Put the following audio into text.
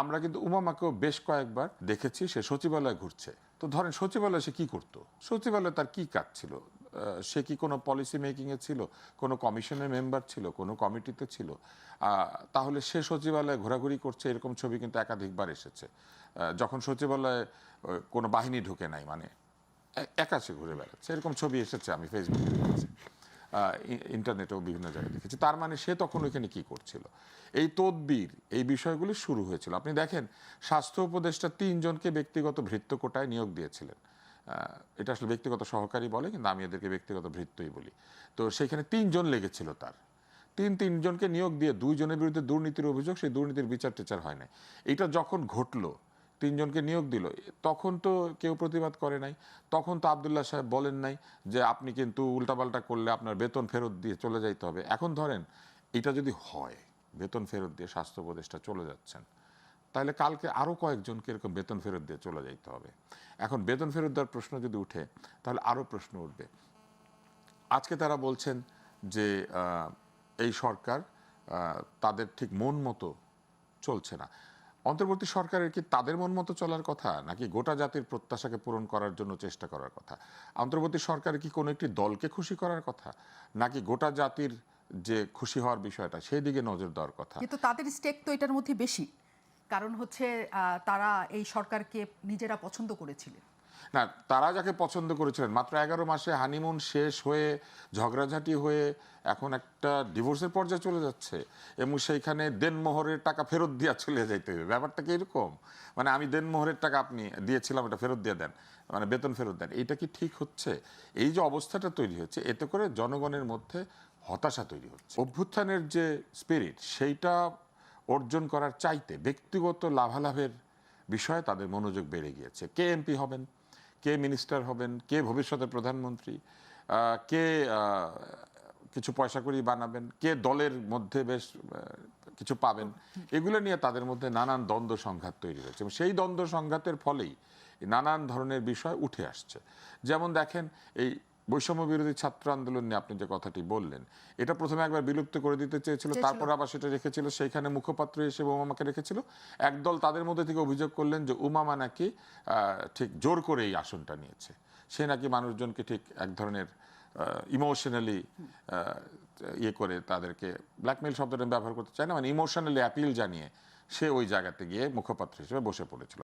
আমরা কিন্তু উমামাকেও বেশ কয়েকবার দেখেছি, সে সচিবালয়ে ঘুরছে। তো ধরেন সচিবালয়ে সে কি করতো? সচিবালয়ে তার কি কাজ ছিল? সে কি কোনো পলিসি মেকিংয়ে ছিল? কোনো কমিশনের মেম্বার ছিল? কোনো কমিটিতে ছিল? তাহলে সে সচিবালয়ে ঘোরাঘুরি করছে, এরকম ছবি কিন্তু একাধিকবার এসেছে। যখন সচিবালয়ে কোনো বাহিনী ঢুকে নাই মানে একা সে ঘুরে বেড়াচ্ছে। এরকম ছবি এসেছে আমি ফেসবুকে দেখেছি। ইন্টারনেটেও বিভিন্ন জায়গায় দেখেছি। তার মানে সে তখন ওইখানে কি করছিল? এই তদবির, এই বিষয়গুলি শুরু হয়েছিল। আপনি দেখেন, স্বাস্থ্য উপদেষ্টা তিনজনকে ব্যক্তিগত ভৃত্য কোটায় নিয়োগ দিয়েছিলেন। এটা আসলে ব্যক্তিগত সহকারী বলে, কিন্তু আমি এদেরকে ব্যক্তিগত ভৃত্যই বলি। তো সেখানে তিনজন লেগেছিল তার। তিন তিনজনকে নিয়োগ দিয়ে দুইজনের বিরুদ্ধে দুর্নীতির অভিযোগ, সেই দুর্নীতির বিচার টিচার হয় না এটা যখন ঘটলো তিনজনকে নিয়োগ দিল। তখন তো কেউ প্রতিবাদ করে নাই। তখন তো আবদুল্লাহ সাহেব বলেন নাই যে, আপনি কিন্তু উল্টাপাল্টা করলে আপনার বেতন ফেরত দিয়ে চলে যাইতে হবে। এখন ধরেন, এটা যদি হয়, বেতন ফেরত দিয়ে স্বাস্থ্য উপদেষ্টা চলে যাচ্ছেন, তাহলে কালকে আরও কয়েকজনকে এরকম বেতন ফেরত দিয়ে চলে যাইতে হবে। এখন বেতন ফেরত দেওয়ার প্রশ্ন যদি উঠে, তাহলে আরও প্রশ্ন উঠবে। আজকে তারা বলছেন যে এই সরকার তাদের ঠিক মন মতো চলছে না। অন্তর্বর্তী সরকারের কি তাদের মন মতো চলার কথা, নাকি গোটা জাতির প্রত্যাশাকে পূরণ করার জন্য চেষ্টা করার কথা? অন্তর্বর্তী সরকারের কি কোনো একটি দলকে খুশি করার কথা, নাকি গোটা জাতির যে খুশি হওয়ার বিষয়টা সেই দিকে নজর দেওয়ার কথা? কিন্তু তাদের স্টেক তো এটার মধ্যে বেশি। কারণ হচ্ছে তারা এই সরকারকে নিজেরা পছন্দ করেছিলেন। না, তারা যাকে পছন্দ করেছিলেন, মাত্র এগারো মাসে হানিমুন শেষ হয়ে, ঝগড়াঝাটি হয়ে এখন একটা ডিভোর্সের পর্যায়ে চলে যাচ্ছে। এবং সেইখানে দেনমোহরের টাকা ফেরত দিয়া চলে যাইতে হবে। ব্যাপারটা কি এরকম? মানে আমি দেনমোহরের টাকা আপনি দিয়েছিলাম এটা ফেরত দিয়ে দেন মানে বেতন ফেরত দেন। এইটা কি ঠিক হচ্ছে? এই যে অবস্থাটা তৈরি হচ্ছে, এতে করে জনগণের মধ্যে হতাশা তৈরি হচ্ছে। অভ্যুত্থানের যে স্পিরিট সেইটা অর্জন করার চাইতে ব্যক্তিগত লাভালাভের বিষয়ে তাদের মনোযোগ বেড়ে গিয়েছে। কে এমপি হবেন? কে মিনিস্টার হবেন, কে ভবিষ্যতে প্রধানমন্ত্রী কে কিছু পয়সা করি বানাবেন, কে দলের মধ্যে বেশ কিছু পাবেন, এগুলো নিয়ে তাদের মধ্যে নানান দ্বন্দ্ব সংঘাত তৈরি হয়েছে। এবং সেই দ্বন্দ্ব সংঘাতের ফলেই নানান ধরনের বিষয় উঠে আসছে। যেমন দেখেন এই বৈষম্য বিরোধী ছাত্র আন্দোলন নিয়ে আপনি যে কথাটি বললেন এটা প্রথমে একবার বিলুপ্ত করে দিতে চেয়েছিল। তারপর আবার সেটা রেখেছিল সেইখানে মুখপাত্র হিসেবে উমামাকে রেখেছিল। একদল তাদের মধ্যে থেকে অভিযোগ করলেন যে উমামা নাকি ঠিক জোর করে এই আসনটা নিয়েছে। সে নাকি মানুষজনকে ঠিক এক ধরনের ইমোশনালি ইয়ে করে তাদেরকে ব্ল্যাকমেল শব্দটা ব্যবহার করতে চাই না মানে ইমোশনালি অ্যাপিল জানিয়ে সে ওই জায়গাতে গিয়ে মুখপাত্র হিসেবে বসে পড়েছিল।